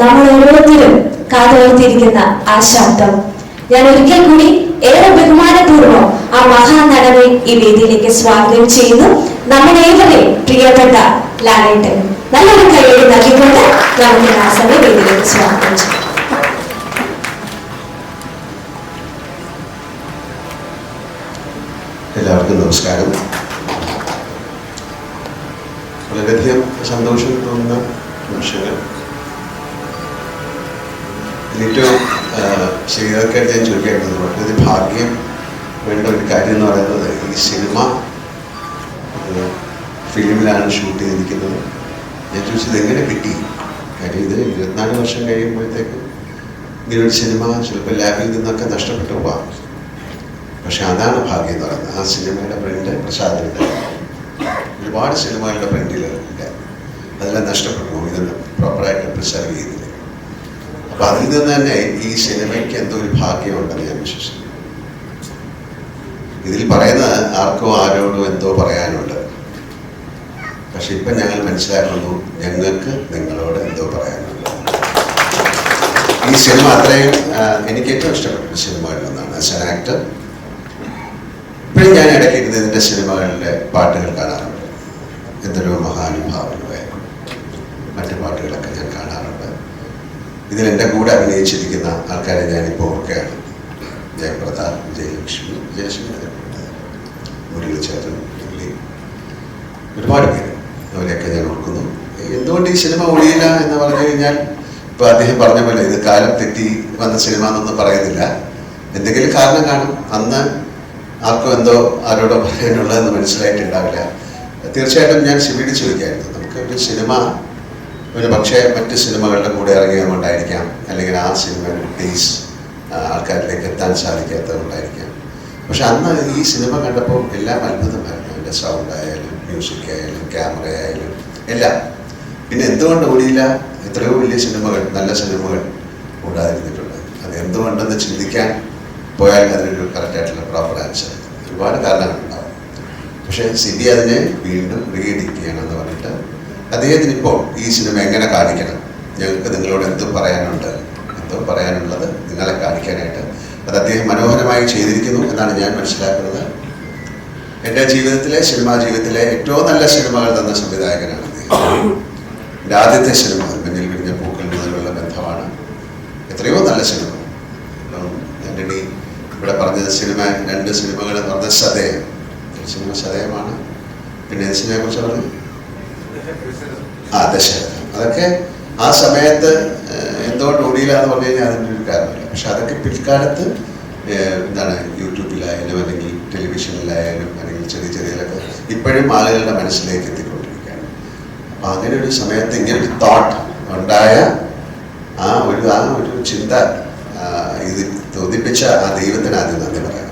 നമ്മൾ ഓരോരുത്തരും കാതോർത്തിരിക്കുന്ന ആ ശബ്ദം. ഞാൻ ഒരിക്കൽ കൂടി ഏറെ ബഹുമാനപൂർവം ആ മഹാനടനെ ഈ വേദിയിലേക്ക് സ്വാഗതം ചെയ്യുന്നു. നമ്മുടെ പ്രിയപ്പെട്ട ലാലേട്ടൻ നല്ലൊരു കൈയ്യടി നൽകിക്കൊണ്ട് നമുക്ക് ദാസനെ വേദിയിലേക്ക് സ്വാഗതം ചെയ്യാം. എല്ലാവർക്കും നമസ്കാരം. വളരെയധികം സന്തോഷം തോന്നുന്ന നിമിഷങ്ങൾ. ഏറ്റവും ശ്രീകർക്കായിട്ട് ഞാൻ ചോദിക്കാറുള്ളത് വളരെ ഭാഗ്യം വേണ്ട ഒരു കാര്യം എന്ന് പറയുന്നത് ഈ സിനിമ ഫിലിമിലാണ് ഷൂട്ട് ചെയ്തിരിക്കുന്നത്. ഞാൻ ചോദിച്ചത് എങ്ങനെ കിട്ടി? കാര്യം ഇത് ഇരുപത്തിനാല് വർഷം കഴിയുമ്പോഴത്തേക്ക് ഇങ്ങനൊരു സിനിമ ചിലപ്പോൾ ലാബിൽ നിന്നൊക്കെ നഷ്ടപ്പെട്ടു പോവാം. പക്ഷെ അതാണ് ഭാഗ്യം എന്ന് പറയുന്നത്. ആ സിനിമയുടെ പ്രിന്റ് പ്രസാദിന്റെ ഒരുപാട് സിനിമകളുടെ പ്രിന്റിൽ ഇല്ല അതെല്ലാം നഷ്ടപ്പെട്ടു. പോകും ഇതെല്ലാം പ്രോപ്പറായിട്ട് പ്രിസർവ് ചെയ്തില്ല അപ്പൊ അതിൽ നിന്ന് തന്നെ ഈ സിനിമയ്ക്ക് എന്തോ ഒരു ഭാഗ്യമുണ്ടെന്ന് ഞാൻ വിശ്വസിക്കുന്നു. ഇതിൽ പറയുന്നത് ആർക്കോ ആരോടോ എന്തോ പറയാനുണ്ട്. പക്ഷെ ഇപ്പം ഞങ്ങൾ മനസ്സിലാക്കുന്നു ഞങ്ങൾക്ക് നിങ്ങളോട് എന്തോ പറയാനുണ്ട്. ഈ സിനിമ അത്രയും എനിക്ക് ഏറ്റവും ഇഷ്ടപ്പെട്ട സിനിമകളിൽ ഒന്നാണ്. ആസ് ആൻ ആക്ടർ ഇപ്പോഴും ഞാൻ ഇടയ്ക്ക് ഇരുന്ന് ഇതിന്റെ സിനിമകളിലെ പാട്ടുകൾ കാണാറുണ്ട്. എന്തൊരു മഹാനുഭാവനുമായ മറ്റു പാട്ടുകളൊക്കെ ഞാൻ കാണാറുണ്ട്. ഇതിൽ എന്റെ കൂടെ അഭിനയിച്ചിരിക്കുന്ന ആൾക്കാരെ ഞാനിപ്പോൾ ഓർക്കുകയാണ്. ജയപ്രദ ജയലക്ഷ്മി ജയശങ്കരൻ മുരളിച്ചേട്ടൻ മുരളി ഒരുപാട് പേര് അവരെയൊക്കെ ഞാൻ ഓർക്കുന്നു. എന്തുകൊണ്ട് ഈ സിനിമ ഒഴിയില്ല എന്ന് പറഞ്ഞു കഴിഞ്ഞാൽ ഇപ്പോൾ അദ്ദേഹം പറഞ്ഞ പോലെ ഇത് കാലം തെറ്റി വന്ന സിനിമ എന്നൊന്നും പറയുന്നില്ല. എന്തെങ്കിലും കാരണം കാണും. അന്ന് ആർക്കും എന്തോ ആരോടോ പറയാനുള്ളതെന്ന് മനസ്സിലായിട്ടുണ്ടാവില്ല. തീർച്ചയായിട്ടും ഞാൻ ശിവീട് വയ്ക്കായിരുന്നു നമുക്ക് ഒരു സിനിമ ഒരു പക്ഷേ മറ്റ് സിനിമകളുടെ കൂടെ ഇറങ്ങിയതുകൊണ്ടായിരിക്കാം. അല്ലെങ്കിൽ ആ സിനിമയുടെ ടേസ് ആൾക്കാരിലേക്ക് എത്താൻ സാധിക്കാത്തതുകൊണ്ടായിരിക്കാം. പക്ഷെ അന്ന് ഈ സിനിമ കണ്ടപ്പോൾ എല്ലാം അത്ഭുതമായിരുന്നു. അതിന്റെ സൗണ്ട് ആയാലും മ്യൂസിക് ആയാലും ക്യാമറ ആയാലും എല്ലാം. പിന്നെ എന്തുകൊണ്ട് ഓടിയില്ല? എത്രയോ വലിയ സിനിമകൾ നല്ല സിനിമകൾ ഓടാതിരുന്നിട്ടുണ്ട് അത് എന്തുകൊണ്ടെന്ന് ചിന്തിക്കാൻ പോയാൽ അതിനൊരു കറക്റ്റായിട്ടുള്ള പ്രോപ്പർ ആൻസർ ഒരുപാട് കാരണങ്ങളുണ്ടാവും. പക്ഷേ സിബി അതിനെ വീണ്ടും റീഎഡിറ്റ് ചെയ്യണമെന്ന് പറഞ്ഞിട്ട് അദ്ദേഹത്തിന് ഇപ്പോൾ ഈ സിനിമ എങ്ങനെ കാണിക്കണം? ഞങ്ങൾക്ക് നിങ്ങളോട് എന്ത് പറയാനുണ്ട്? എന്തോ പറയാനുള്ളത് നിങ്ങളെ കാണിക്കാനായിട്ട്. അത് അദ്ദേഹം മനോഹരമായി ചെയ്തിരിക്കുന്നു എന്നാണ് ഞാൻ മനസ്സിലാക്കുന്നത്. എന്റെ ജീവിതത്തിലെ സിനിമാ ജീവിതത്തിലെ ഏറ്റവും നല്ല സിനിമകൾ തന്ന സംവിധായകനാണ് അദ്ദേഹം. എന്റെ ആദ്യത്തെ സിനിമ മഞ്ഞിൽ വിരിഞ്ഞ പൂക്കൾ മുതലുള്ള ബന്ധമാണ്. എത്രയോ നല്ല സിനിമ ആന്റണി ഇവിടെ പറഞ്ഞത് സിനിമ രണ്ട് സിനിമകൾ എന്ന് പറഞ്ഞത് സതയം സിനിമ സതയമാണ്. പിന്നെ സിനിമയെക്കുറിച്ച് സിനിമയെ കുറിച്ച് പറഞ്ഞു ആ ദശരഥം അതൊക്കെ ആ സമയത്ത് എന്തുകൊണ്ട് ഓടിയില്ല എന്ന് പറഞ്ഞു കഴിഞ്ഞാൽ അതിന്റെ ഒരു കാരണമില്ല. പക്ഷെ അതൊക്കെ പിൽക്കാലത്ത് എന്താണ് യൂട്യൂബിലായാലും അല്ലെങ്കിൽ ടെലിവിഷനിലായാലും അല്ലെങ്കിൽ ചെറിയ ചെറിയതൊക്കെ ഇപ്പോഴും ആളുകളുടെ മനസ്സിലേക്ക് എത്തിക്കൊണ്ടിരിക്കുകയാണ്. അപ്പം അങ്ങനെ ഒരു സമയത്ത് ഇങ്ങനെ ഒരു തോട്ട് ഉണ്ടായ ആ ഒരു ആ ഒരു ചിന്ത ഇത് തോന്നിപ്പിച്ച ആ ദൈവത്തിന് ആദ്യം നന്ദി പറയാം.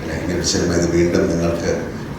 അല്ലെ? ഇങ്ങനെ ഒരു സിനിമ ഇത് വീണ്ടും നിങ്ങൾക്ക്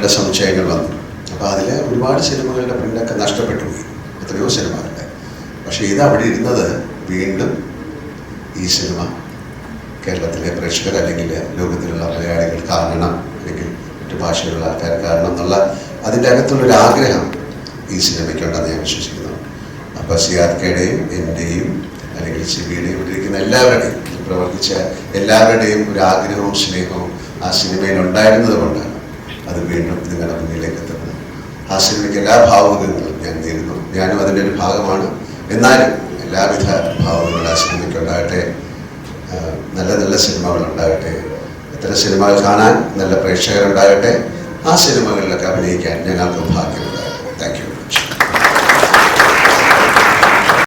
കെട്ടിട സമുച്ചയങ്ങൾ വന്നു. അപ്പോൾ അതിൽ ഒരുപാട് സിനിമകളുടെ പ്രിന്റൊക്കെ നഷ്ടപ്പെട്ടു. എത്രയോ സിനിമകളുടെ. പക്ഷേ ഇത് അവിടെ ഇരുന്നത് വീണ്ടും ഈ സിനിമ കേരളത്തിലെ പ്രേക്ഷകർ അല്ലെങ്കിൽ ലോകത്തിലുള്ള മലയാളികൾ കാണണം അല്ലെങ്കിൽ മറ്റു ഭാഷയിലുള്ള ആൾക്കാർ കാരണം എന്നുള്ള അതിന്റെ അകത്തുള്ളൊരു ആഗ്രഹം ഈ സിനിമയ്ക്കുണ്ടെന്ന് ഞാൻ വിശ്വസിക്കുന്നു. അപ്പോൾ കെയുടെയും എന്റെയും അല്ലെങ്കിൽ സിബിയുടെയും ഇരിക്കുന്ന എല്ലാവരുടെയും പ്രവർത്തിച്ച എല്ലാവരുടെയും ഒരു ആഗ്രഹവും സ്നേഹവും ആ സിനിമയിൽ ഉണ്ടായിരുന്നത് കൊണ്ടാണ്. അത് വീണ്ടും നിങ്ങളുടെ മുന്നിലേക്ക് എത്തണം. ആ സിനിമയ്ക്ക് എല്ലാ ഭാവുകങ്ങളും ഞാൻ നേരുന്നു ഞാനും അതിന്റെ ഒരു ഭാഗമാണ്. എന്നാലും എല്ലാവിധ ഭാവങ്ങളും ആ സിനിമയ്ക്ക് ഉണ്ടാകട്ടെ നല്ല നല്ല സിനിമകൾ ഉണ്ടാകട്ടെ. ഇത്തരം സിനിമകൾ കാണാൻ നല്ല പ്രേക്ഷകരുണ്ടാകട്ടെ. ആ സിനിമകളിലൊക്കെ അഭിനയിക്കാൻ ഞങ്ങൾക്ക് ഭാഗ്യം